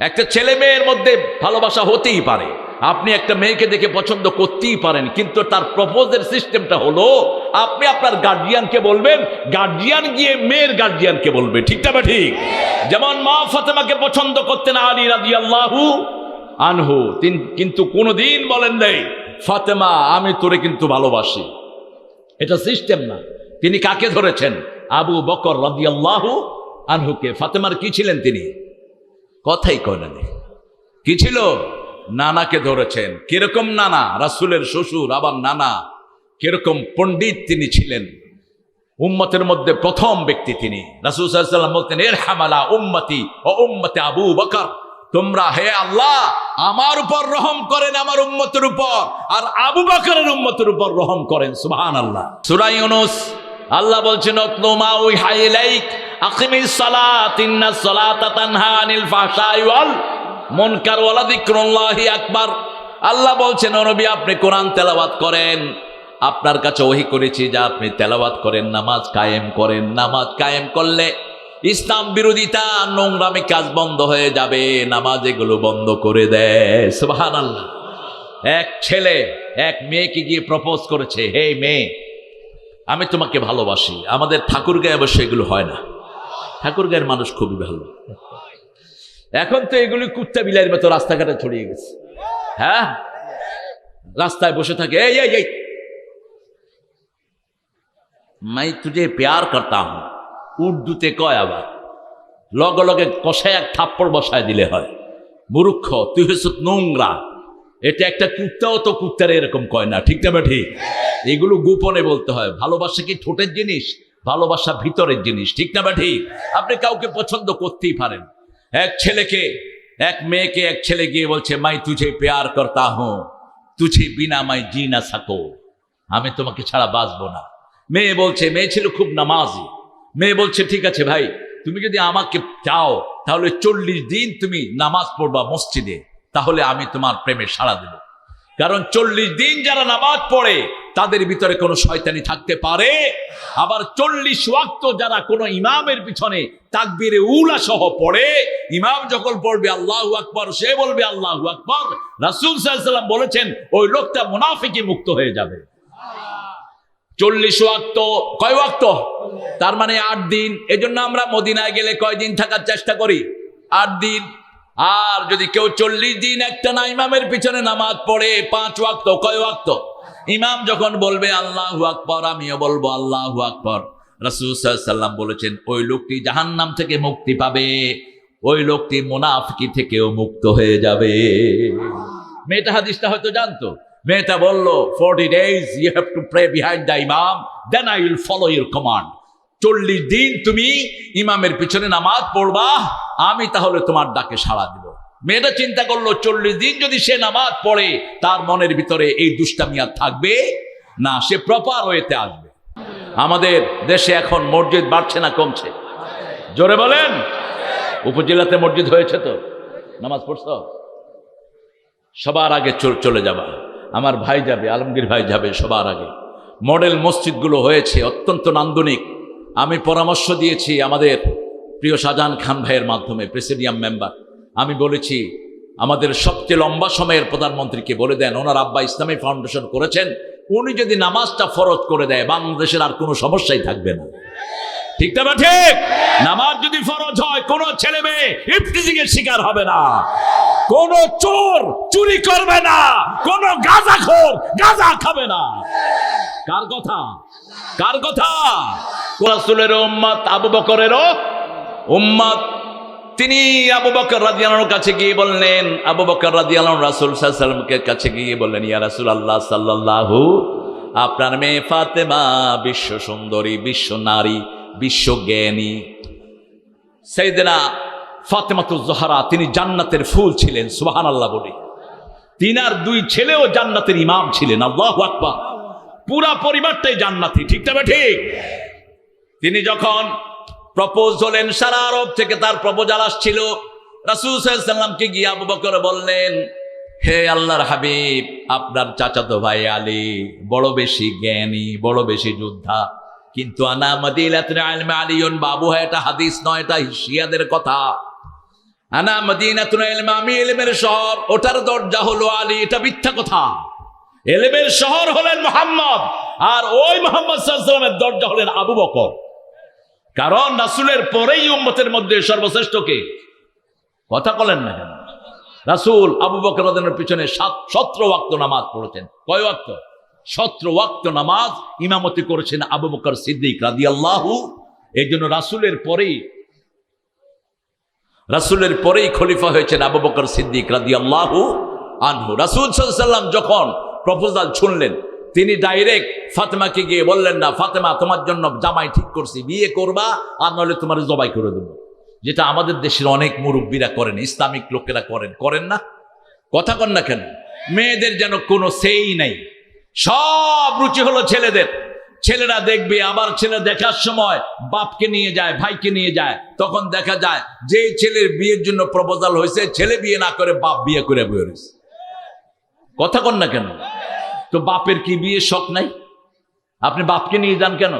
একটা ছেলে মেয়ের মধ্যে ভালোবাসা হতেই পারে। আপনি একটা মেয়েকে দেখে পছন্দ করতেই পারেন, কিন্তু তার প্রপোজের সিস্টেমটা হলো, আপনি আপনার গার্জিয়ানকে বলবেন গার্জিয়ান গিয়ে মেয়ের গার্জিয়ানকে বলবে ঠিকটা বা ঠিক? যেমন মা ফাতেমাকে পছন্দ করতেন আলী রাজি আল্লাহু আনহু, তিন- কিন্তু কোনোদিন বলেন নেই, ফাতেমা, আমি তোরে কিন্তু ভালোবাসি। এটা সিস্টেম না। তিনি কাকে ধরেছেন? আবু বকর রাদিয়াল্লাহু আনহুকে। ফাতেমার কি ছিলেন তিনি? কথাই কয় না। কি ছিল? নানাকে ধরেছেন। কীরকম নানা? রাসূলের শ্বশুর, আবার নানা। কীরকম পণ্ডিত তিনি ছিলেন। উম্মতের মধ্যে প্রথম ব্যক্তি তিনি। রাসূল আলাইহি বলতেন এর হামালা উম্মতি ও উম্মতে আবু বকর। তোমরা হে আল্লাহ, আমার উপর রহম করেন আমার উম্মতের উপর, আর আবু বকরের উম্মতের উপর রহম করেন। সুবহানাল্লাহ। সূরা ইউনূস আল্লাহ বলছেন তানহা আনিল ওয়াল আল্লাহ বলছেন নবী, আপনি কোরআন তেলাওয়াত করেন। আপনার কাছে ওহি করেছি যা আপনি তেলাওয়াত করেন, নামাজ কায়েম করেন। নামাজ কায়েম করলে ইসলাম বিরোধিতা, নোংরামি কাজ বন্ধ হয়ে যাবে। নামাজ এগুলো বন্ধ করে দেয় আল্লাহ এক ছেলে, এক মেয়েকে গিয়ে প্রপোজ করেছে, হে মেয়ে আমি তোমাকে ভালোবাসি। আমাদের ঠাকুর গায়ে অবশ্য এগুলো হয় না। ঠাকুর গায়ের মানুষ খুবই ভালো। এখন তো এগুলি কুত্তা বিলাইয়ের মতো রাস্তাঘাটে ছড়িয়ে গেছে। হ্যাঁ? রাস্তায় বসে থাকে, এই এই এই! মাই, তুজে প্যার করতাম উর্দুতে কয় আবার, লগে লগে কষায় এক থাপ্পড় বসায় দিলে হয়। মুরুক্ষ তুই হয়েছ নোংরা। এটা একটা কুত্তাও তো কুত্তারে এরকম কয় না, ঠিক না ঠিক? এগুলো গোপনে বলতে হয়, ভালোবাসা কি ঠোঁটের জিনিস? ভালোবাসা ভিতরের জিনিস, ঠিক না ঠিক? আপনি কাউকে পছন্দ করতেই পারেন। এক ছেলেকে, এক মেয়েকে এক ছেলে গিয়ে বলছে, মাই, তুঝে প্যার করতা হুঁ। তুঝে বিনা মাই জি না সাকো। আমি তোমাকে ছাড়া বাঁচবো না। মেয়ে বলছে, মেয়ে ছিল খুব নামাজি। মেয়ে বলছে, ঠিক আছে ভাই, তুমি যদি আমাকে চাও, তাহলে চল্লিশ দিন তুমি নামাজ পড়বা মসজিদে। তাহলে আমি তোমার প্রেমে সাড়া দেব। কারণ চল্লিশ দিন যারা নামাজ পড়ে, তাদের ভিতরে কোনো শয়তানি থাকতে পারে। আবার চল্লিশ ওয়াক্ত যারা কোনো ইমামের পিছনে তাকবিরে উলা সহ পড়ে, ইমাম যখন পড়বে, আল্লাহ আকবর, সে বলবে, আল্লাহ আকবর। রাসুল সাল্লাম বলেছেন, ওই লোকটা মুনাফিকি মুক্ত হয়ে যাবে। চল্লিশ ওয়াক্ত, কয় ওয়াক্ত? তার মানে আট দিন। এজন্য আমরা মদিনায় গেলে কয়দিন থাকার চেষ্টা করি? আট দিন। আর যদি কেউ চল্লিশ দিন একটা না ইমামের পিছনে নামাজ পড়ে, পাঁচ ওয়াক্ত, কয় ওয়াক্ত? ইমাম যখন বলবে, আল্লাহ আকবর আমিও বলব, আল্লাহ আকবর রাসুল সাল্লাম বলেছেন, ওই লোকটি জাহান্নাম থেকে মুক্তি পাবে, ওই লোকটি মোনাফিকি থেকেও মুক্ত হয়ে যাবে। মেয়েটা হাদিসটা হয়তো জানতো। মেয়েটা বলল, forty days you have to pray behind the imam, then I will follow your command. চল্লিশ দিন তুমি ইমামের পিছনে নামাজ পড়বা আমি তাহলে তোমার ডাকে সাড়া দিব মেয়েটা চিন্তা করল, চল্লিশ দিন যদি সে নামাজ পড়ে, তার মনের ভিতরে এই দুষ্টামি আর থাকবে? না, সে প্রপার ওয়েতে আসবে। আমাদের দেশে এখন মসজিদ বাড়ছে না কমছে? জোরে বলেন। উপজেলাতে মসজিদ হয়েছে তো? নামাজ পড়ছ? সবার আগে চলে যাবা। আমার ভাই যাবে, আলমগীর ভাই যাবে সবার আগে। মডেল মসজিদগুলো হয়েছে অত্যন্ত নান্দনিক। আমি পরামর্শ দিয়েছি আমাদের প্রিয় শাহজাহান খান ভাইয়ের মাধ্যমে, প্রেসিডিয়াম মেম্বার, আমি বলেছি, আমাদের সবচেয়ে লম্বা সময়ের প্রধানমন্ত্রীকে বলে দেন, ওনার আব্বা ইসলামী ফাউন্ডেশন করেছেন, উনি যদি নামাজটা ফরজ করে দেয়, বাংলাদেশের আর কোনো সমস্যাই থাকবে না। ঠিক না ঠিক। নামাজ যদি ফরজ হয়, কোন ছেলে মেয়ে ইফতিজিং এর শিকার হবে না। কোন চোর চুরি করবে না। কোন গাঁজাখোর গাঁজা খাবে না। কার কথা? কার কথা? রাসূলের উম্মত আবু বকরেরও উম্মত। তিনি আবু বকর রাদিয়াল্লাহর কাছে গিয়ে বললেন, আবু বকর রাদিয়াল্লাহু রাসূল আলাইহি কাছে গিয়ে বললেন, ইয়া রাসুল আল্লাহ সাল্লাল্লাহু, আপনার মেয়ে ফাতেমা বিশ্ব সুন্দরী, বিশ্ব নারী, বিশ্ব জ্ঞানী। সেইদিনা ফাতেমাতুজ জোহরা, তিনি জান্নাতের ফুল ছিলেন, সুবহানাল্লাহ বলি। তিনার দুই ছেলেও জান্নাতের ইমাম ছিলেন, আল্লাহু আকবার। পুরা পরিবারটাই জান্নাতি, ঠিক তবে ঠিক? তিনি যখন প্রপোজ হলেন সারা আরব থেকে তার প্রপোজাল আসছিল। রাসুল সাল্লামকে গিয়ে আবু বকর বললেন, হে আল্লাহর হাবিব, আপনার চাচাতো ভাই আলী বড় বেশি জ্ঞানী, বড় বেশি যোদ্ধা। কিন্তু আলিয়ুন, বাবু হয় এটা হাদিস নয়, এটা শিয়াদের কথা। শহর, ওটার দরজা হলো আলী, এটা মিথ্যা কথা। শহর হলেন মোহাম্মদ, আর ওই মোহাম্মদ দরজা হলেন আবু বকর। কারণ রাসুলের পরেই উম্মতের মধ্যে সর্বশ্রেষ্ঠ কে? কথা বলেন না কেন? রাসুল আবু বকর পিছনে সাত, সতেরো ওয়াক্ত নামাজ পড়েছেন। কয় ওয়াক্ত? সতেরো ওয়াক্ত নামাজ ইমামতি করেছেন আবু বকর সিদ্দিক রাদিয়াল্লাহু। এই জন্য রাসুলের পরেই রাসুলের পরেই খলিফা হয়েছেন আবু বকর সিদ্দিক রাদিয়াল্লাহু আনহু। রাসুল সাল্লাম যখন প্রপোজাল শুনলেন তিনি ডাইরেক্ট ফাতেমাকে গিয়ে বললেন, না, ফাতেমা, তোমার জন্য জামাই ঠিক করছি, বিয়ে করবা আর নইলে তোমার জবাই করে দেবো। যেটা আমাদের দেশের অনেক মুরব্বীরা করেন, ইসলামিক লোকেরা করেন করেন না? কথা কন না কেন? মেয়েদের যেন কোনো সেই নাই। সব রুচি হলো ছেলেদের। ছেলেরা দেখবে, আবার ছেলে দেখার সময় বাপকে নিয়ে যায়, ভাইকে নিয়ে যায়, তখন দেখা যায় যে ছেলের বিয়ের জন্য প্রপোজাল হয়েছে, ছেলে বিয়ে না করে বাপ বিয়ে করে বয়ে রয়েছে কথা কন না কেন? তো বাপের কি বিয়ে শখ নাই? আপনি বাপকে নিয়ে যান কেন?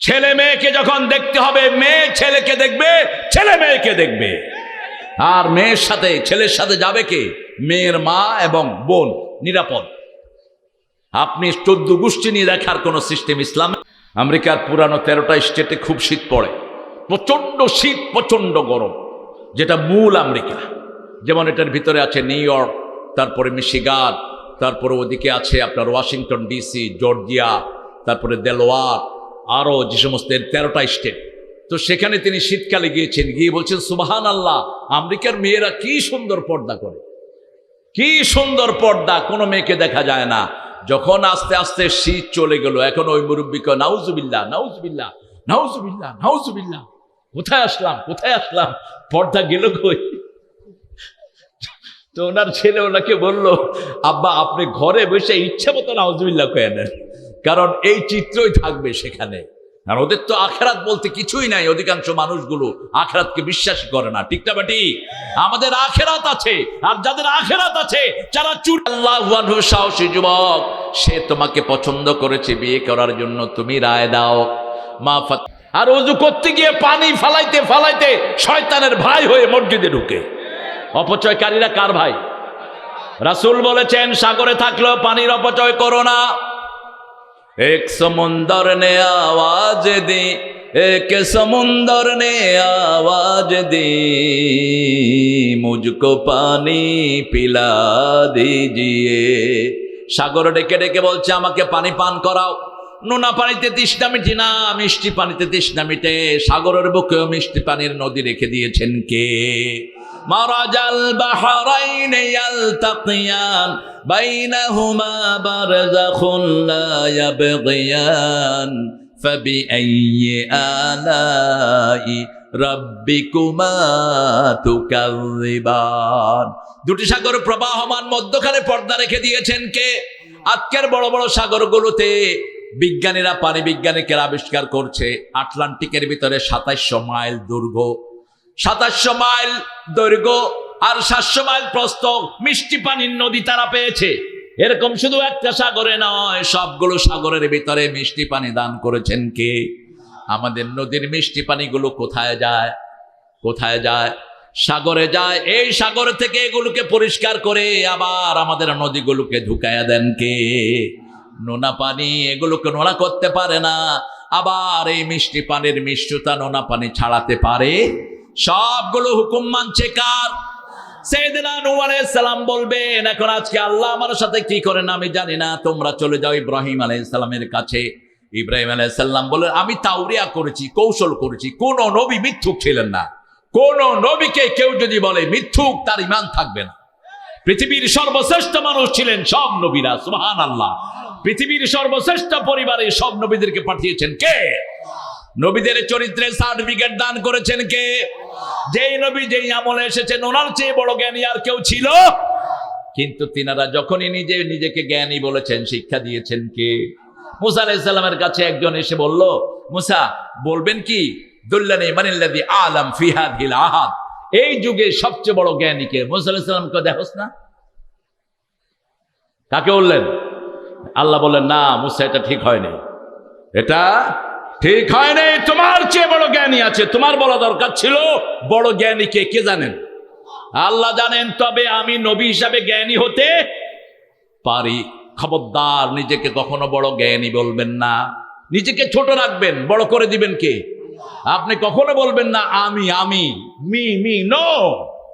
ছেলে মেয়েকে যখন দেখতে হবে, মেয়ে ছেলেকে দেখবে, ছেলে মেয়েকে দেখবে। আর মেয়ের সাথে, ছেলের সাথে যাবে কে? মেয়ের মা এবং বোন, নিরাপদ। আপনি চোদ্দ গোষ্ঠী নিয়ে দেখার কোনো সিস্টেম ইসলাম আমেরিকার পুরানো তেরোটা স্টেটে খুব শীত পড়ে। প্রচণ্ড শীত, প্রচণ্ড গরম, যেটা মূল আমেরিকা। যেমন এটার ভিতরে আছে নিউ ইয়র্ক, তারপরে মিশিগান তারপরে ওদিকে আছে আপনার ওয়াশিংটন ডিসি, জর্জিয়া, তারপরে দেলোয়ার, আরও যে সমস্ত তেরোটা স্টেট। তো সেখানে তিনি শীতকালে গিয়েছেন, গিয়ে বলছেন সুবাহান আল্লাহ আমেরিকার মেয়েরা কি সুন্দর পর্দা করে। কি সুন্দর পর্দা, কোনো মেয়েকে দেখা যায় না। যখন আস্তে আস্তে শীত চলে গেল, এখন ওই মুরব্বীকে নাউজুবিল্লা নাউজুবিল্লা নাউজুবিল্লা নাউজুবিল্লা কোথায় আসলাম কোথায় আসলাম, পর্দা গেল কই? তো ওনার ছেলে ওনাকে বলল, আব্বা, আপনি ঘরে বসে ইচ্ছে মতো নাউজুবিল্লা কয়ে নেন। কারণ এই চিত্রই থাকবে সেখানে। আর ওদের তো আখেরাত বলতে কিছুই নাই, অধিকাংশ মানুষগুলো আখেরাতকে বিশ্বাস করে না। ঠিক না বাটি আমাদের আখেরাত আছে, আর যাদের আখেরাত আছে, যারা চুর আল্লাহ সাহসী যুবক, সে তোমাকে পছন্দ করেছে, বিয়ে করার জন্য তুমি রায় দাও। মা আর অজু করতে গিয়ে পানি ফালাইতে ফালাইতে শয়তানের ভাই হয়ে মসজিদে ঢুকে। অপচয়কারীরা কার ভাই? রাসুল বলেছেন, সাগরে থাকলেও পানির অপচয় করো না। এক সমুন্দর নে আওয়াজ দি, এক সমুন্দর নে আওয়াজ দি মুজকো পানি পিলা দিজিয়ে। সাগর ডেকে ডেকে বলছে, আমাকে পানি পান করাও। নোনা পানিতে তৃষ্ণা মিটি না, মিষ্টি পানিতে তৃষ্ণা মিটে। সাগরের বুকেও মিষ্টি পানির নদী রেখে দিয়েছেন কে? মারাজাল বাহারাইন ইয়ালতাকিয়ান, বাইনাহুমা বারযাখুন লা ইয়াবগিয়ান, ফাবিআইয়ি আলাই রাব্বিকুমা তুকাযিবান। দুটি সাগর প্রবাহমান মধ্যখানে পর্দা রেখে দিয়েছেন কে? আজকের বড় বড় সাগরগুলোতে বিজ্ঞানীরা পানি বিজ্ঞানীকে আবিষ্কার করছে, আটলান্টিকের ভিতরে সাতাইশশো মাইল দুর্গ। সাতাশশো মাইল দৈর্ঘ্য আর সাতশো মাইল প্রস্থ মিষ্টি পানির নদী তারা পেয়েছে। এরকম শুধু একটা সাগরে নয়, সবগুলো সাগরের ভিতরে মিষ্টি পানি দান করেছেন কে? আমাদের নদীর মিষ্টি পানিগুলো কোথায় যায়? কোথায় যায়? সাগরে যায়। এই সাগর থেকে এগুলোকে পরিষ্কার করে আবার আমাদের নদীগুলোকে ঢুকাইয়া দেন কে? নোনা পানি, এগুলোকে নোনা করতে পারে না। আবার এই মিষ্টি পানির মিষ্টতা নোনা পানি ছাড়াতে পারে? সবগুলো হুকুম মানছে কার? সালাম বলবেন, এখন আজকে আল্লাহ আমার সাথে কি করেন আমি জানি না। তোমরা চলে যাও ইব্রাহিম আলাইহিস সালামের কাছে। ইব্রাহিম আলাইহিস সালাম বলেন আমি তাওরিয়া করেছি, কৌশল করেছি। কোন নবী মিথ্যুক ছিলেন না। কোন নবীকে কেউ যদি বলে মিথ্যুক, তার ইমান থাকবে না। পৃথিবীর সর্বশ্রেষ্ঠ মানুষ ছিলেন সব নবীরা সুবহান আল্লাহ পৃথিবীর সর্বশ্রেষ্ঠ পরিবারে সব নবীদেরকে পাঠিয়েছেন কে? নবীদের চরিত্রে সার্টিফিকেট দান করেছেন কে? যেই নবী যেই আমলে এসেছেন, ওনার চেয়ে বড় জ্ঞানী আর কেউ ছিল? কিন্তু তিনারা যখনই নিজে নিজেকে জ্ঞানী বলেছেন, শিক্ষা দিয়েছেন কে? মুসা আলাইসাল্লামের কাছে একজন এসে বলল, মুসা, বলবেন কি? দুল্লানি মানিল্লাদি আলম ফিহাদ হিল আহাদ। এই যুগে সবচেয়ে বড় জ্ঞানীকে মুসা আলাইসাল্লামকে দেখোস না? কাকে বললেন? আল্লাহ বললেন, না, মুসা, এটা ঠিক হয়নি। এটা ঠিক হয় নাই? তোমার চেয়ে বড় জ্ঞানী আছে। তোমার বলা দরকার ছিল, বড় জ্ঞানী কে? কে জানেন? আল্লাহ জানেন, তবে আমি নবী হিসাবে জ্ঞানী হতে পারি। খবরদার, নিজেকে কখনো বড় জ্ঞানী বলবেন না। নিজেকে ছোট রাখবেন, বড় করে দিবেন কে? আপনি কখনো বলবেন না, আমি আমি, মি মি, নো।